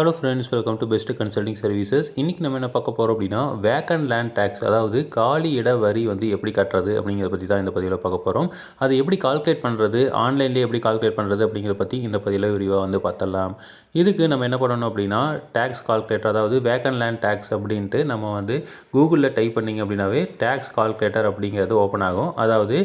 Hello friends welcome to best consulting services இன்றைக்கி நம்ம என்ன பார்க்க போகிறோம் அப்படின்னா வேக்கன் லேண்ட் டேக்ஸ் அதாவது காலி இட வரி வந்து எப்படி கட்டுறது அப்படிங்கிறத பற்றி தான் இந்த பதிவில் பார்க்க போகிறோம் அதை எப்படி கால்குலேட் பண்ணுறது ஆன்லைன்லேயே எப்படி கால்குலேட் பண்ணுறது அப்படிங்கிறத பற்றி இந்த பதிவில் விரிவாக வந்து பார்த்துடலாம். இதுக்கு நம்ம என்ன பண்ணணும் அப்படின்னா டேக்ஸ் கால்குலேட்டர் அதாவது வேக்கன் லேண்ட் டேக்ஸ் அப்படின்ட்டு நம்ம வந்து கூகுளில் டைப் பண்ணிங்க அப்படின்னாவே டேக்ஸ் கால்குலேட்டர் அப்படிங்கிறது ஓப்பன் ஆகும். அதாவது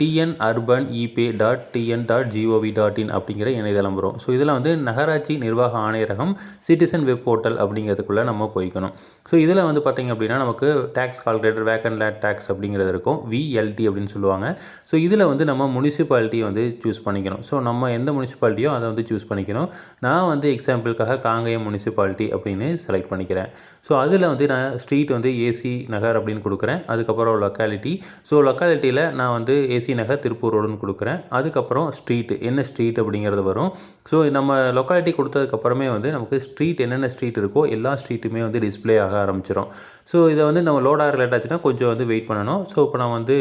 TN urban epay dot TN dot gov dot in அப்படிங்கிற இணையதளம் வரும் ஸோ இதில் வந்து நகராட்சி நிர்வாக ஆணையரகம் சிட்டிசன் வெப் போர்ட்டல் அப்படிங்கிறதுக்குள்ளே நம்ம போய்க்கணும். ஸோ இதில் வந்து பார்த்திங்க அப்படின்னா நமக்கு tax calculator vacant land tax அப்படிங்கிறது இருக்கும். விஎல்டி அப்படின்னு சொல்லுவாங்க. ஸோ இதில் வந்து நம்ம முனிசிபாலிட்டியை வந்து சூஸ் பண்ணிக்கணும். ஸோ நம்ம எந்த முனிசிபாலிட்டியோ அதை வந்து சூஸ் பண்ணிக்கணும். நான் வந்து எக்ஸாம்பிளுக்காக காங்கேயம் முனிசிபாலிட்டி அப்படின்னு செலக்ட் பண்ணிக்கிறேன். ஸோ அதில் வந்து நான் ஸ்ட்ரீட் வந்து ஏசி நகர் அப்படின்னு கொடுக்குறேன். அதுக்கப்புறம் லொக்காலிட்டி ஸோ லொக்காலிட்டியில் நான் வந்து ஏசி நகர் திருப்பூர் ரோடுன்னு கொடுக்குறேன். அதுக்கப்புறம் ஸ்ட்ரீட் என்ன ஸ்ட்ரீட் அப்படிங்கிறது வரும். ஸோ நம்ம லொக்காலிட்டி கொடுத்ததுக்கப்புறமே வந்து நமக்கு ஸ்ட்ரீட் என்னென்ன ஸ்ட்ரீட் இருக்கோ எல்லா ஸ்ட்ரீட்டுமே வந்து டிஸ்ப்ளே ஆக ஆரம்பிச்சிடும் ஸோ இதை வந்து நம்ம லோட் ஆகிற லேட் ஆச்சுன்னா கொஞ்சம் வந்து வெயிட் பண்ணணும். ஸோ இப்போ நான் வந்து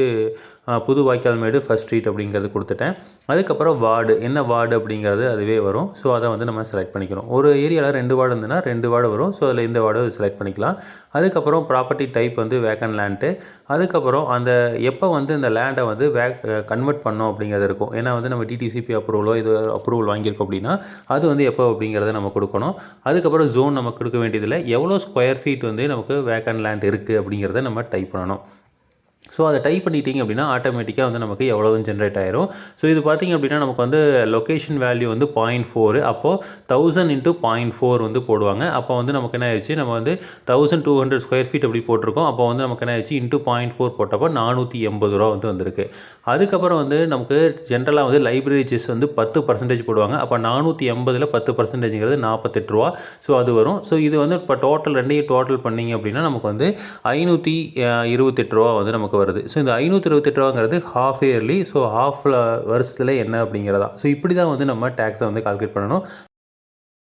புது வாய்க்கால் மேடு ஃபஸ்ட் ஸ்ட்ரீட் அப்படிங்கிறது கொடுத்துட்டேன். அதுக்கப்புறம் வார்டு என்ன வார்டு அப்படிங்கிறது அதுவே வரும். ஸோ அதை வந்து நம்ம செலக்ட் பண்ணிக்கணும் ஒரு ஏரியாவில் ரெண்டு வார்டு இருந்ததுன்னா ரெண்டு வார்டு வரும். ஸோ அதில் இந்த வார்டு செலக்ட் பண்ணிக்கலாம். அதுக்கப்புறம் ப்ராப்பர்ட்டி டைப் வந்து வேக்கன் லேண்ட்டு அதுக்கப்புறம் அந்த எப்போ வந்து இந்த லேண்டை வந்து வே கன்வெர்ட் பண்ணோம் அப்படிங்கிறது இருக்கும். ஏன்னா வந்து நம்ம டிடிசிபி அப்ரூவலோ இது அப்ரூவல் வாங்கியிருக்கோம் அப்படின்னா அது வந்து எப்போ அப்படிங்கிறத நம்ம கொடுக்கணும். அதுக்கப்புறம் ஜோன் நம்ம கொடுக்க வேண்டியதில்லை. எவ்வளோ ஸ்கொயர் ஃபீட் வந்து நமக்கு வேக்கன் லேண்ட் இருக்குது அப்படிங்கிறத நம்ம டைப் பண்ணணும். ஸோ அதை டைப் பண்ணிட்டீங்க அப்படின்னா ஆட்டோமேட்டிக்காக வந்து நமக்கு எவ்வளோவும் ஜென்ரேட் ஆயிரும். ஸோ இது பார்த்திங்க அப்படின்னா நமக்கு வந்து லொக்கேஷன் வேல்யூ வந்து பாயிண்ட் ஃபோர் அப்போது தௌசண்ட் இன்ட்டு பாயிண்ட் ஃபோர் வந்து போடுவாங்க. அப்போ வந்து நமக்கு என்ன ஆயிடுச்சு நம்ம வந்து thousand two hundred square feet அப்படி போட்டிருக்கோம். அப்போ வந்து நமக்கு என்ன ஆயிடுச்சு இன்ட்டு பாயிண்ட் ஃபோர் போட்டப்போ நானூற்றி எண்பது ரூபா வந்து வந்திருக்கு. அதுக்கப்புறம் வந்து நமக்கு ஜென்ரலாக வந்து லைப்ரரி செஸ் வந்து பத்து பர்சன்டேஜ் போடுவாங்க. அப்போ நானூற்றி எண்பதில் பத்து பர்சன்டேஜ்ங்கிறது நாற்பத்தெட்டு ரூபா. ஸோ அது வரும். ஸோ இது வந்து இப்போ டோட்டல் ரெண்டையும் டோட்டல் பண்ணிங்க அப்படின்னா நமக்கு வந்து ஐநூற்றி இருபத்தெட்டு ரூபா வந்து நமக்கு வருது. ஸோ இந்த ஐநூற்றி இருபத்தெட்டு ரூபாங்கிறது ஹாஃப் இயர்லி ஸோ ஹாஃப் வருஷத்தில் என்ன அப்படிங்கிறதா. ஸோ இப்படி தான் வந்து நம்ம டேக்ஸை வந்து கால்குலேட் பண்ணணும்.